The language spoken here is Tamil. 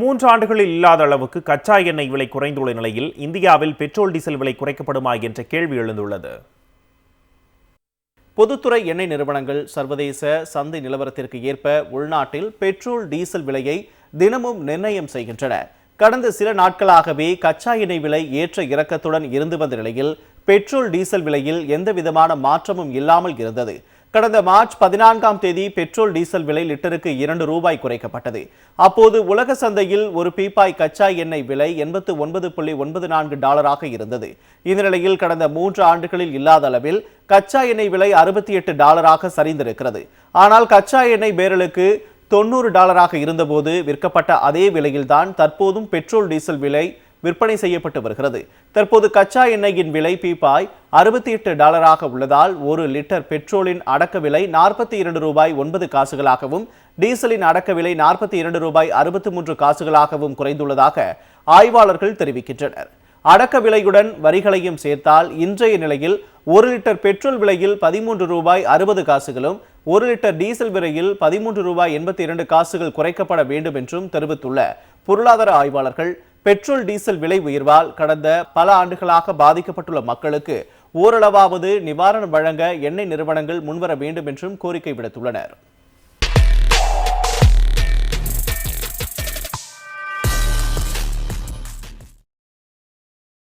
மூன்று ஆண்டுகளில் இல்லாத அளவுக்கு கச்சா எண்ணெய் விலை குறைந்துள்ள நிலையில் இந்தியாவில் பெட்ரோல் டீசல் விலை குறைக்கப்படுமா என்ற கேள்வி எழுந்துள்ளது. பொதுத்துறை எண்ணெய் நிறுவனங்கள் சர்வதேச சந்தை நிலவரத்திற்கு ஏற்ப உள்நாட்டில் பெட்ரோல் டீசல் விலையை தினமும் நிர்ணயம் செய்கின்றன. கடந்த சில நாட்களாகவே கச்சா எண்ணெய் விலை ஏற்ற இறக்கத்துடன் இருந்து வந்த நிலையில் பெட்ரோல் டீசல் விலையில் எந்த விதமான மாற்றமும் இல்லாமல் இருந்தது. கடந்த மார்ச் பதினான்காம் தேதி பெட்ரோல் டீசல் விலை லிட்டருக்கு இரண்டு ரூபாய் குறைக்கப்பட்டது. அப்போது உலக சந்தையில் ஒரு பீப்பாய் கச்சா எண்ணெய் விலை எண்பத்து ஒன்பது புள்ளி ஒன்பது நான்கு டாலராக இருந்தது. இந்த நிலையில் கடந்த மூன்று ஆண்டுகளில் இல்லாத அளவில் கச்சா எண்ணெய் விலை அறுபத்தி எட்டு டாலராக சரிந்திருக்கிறது. ஆனால் கச்சா எண்ணெய் பேரலுக்கு தொண்ணூறு டாலராக இருந்தபோது விற்கப்பட்ட அதே விலையில்தான் தற்போதும் பெட்ரோல் டீசல் விலை விற்பனை செய்யப்பட்டு வருகிறது. தற்போது கச்சா எண்ணெயின் விலை பீப்பாய் அறுபத்தி எட்டு டாலராக உள்ளதால் ஒரு லிட்டர் பெட்ரோலின் அடக்க விலை நாற்பத்தி இரண்டு ரூபாய் ஒன்பது காசுகளாகவும் டீசலின் அடக்க விலை நாற்பத்தி இரண்டு ரூபாய் அறுபத்தி மூன்று காசுகளாகவும் குறைந்துள்ளதாக ஆய்வாளர்கள் தெரிவிக்கின்றனர். அடக்க விலையுடன் வரிகளையும் சேர்த்தால் இன்றைய நிலையில் ஒரு லிட்டர் பெட்ரோல் விலையில் பதிமூன்று ரூபாய் அறுபது காசுகளும் ஒரு லிட்டர் டீசல் விலையில் பதிமூன்று ரூபாய் எண்பத்தி இரண்டு காசுகள் குறைக்கப்பட வேண்டும் என்றும் தெரிவித்துள்ள பொருளாதார ஆய்வாளர்கள் பெட்ரோல் டீசல் விலை உயர்வால் கடந்த பல ஆண்டுகளாக பாதிக்கப்பட்டுள்ள மக்களுக்கு ஓரளவாவது நிவாரணம் வழங்க எண்ணெய் நிறுவனங்கள் முன்வர வேண்டும் என்றும் கோரிக்கை விடுத்துள்ளனர்.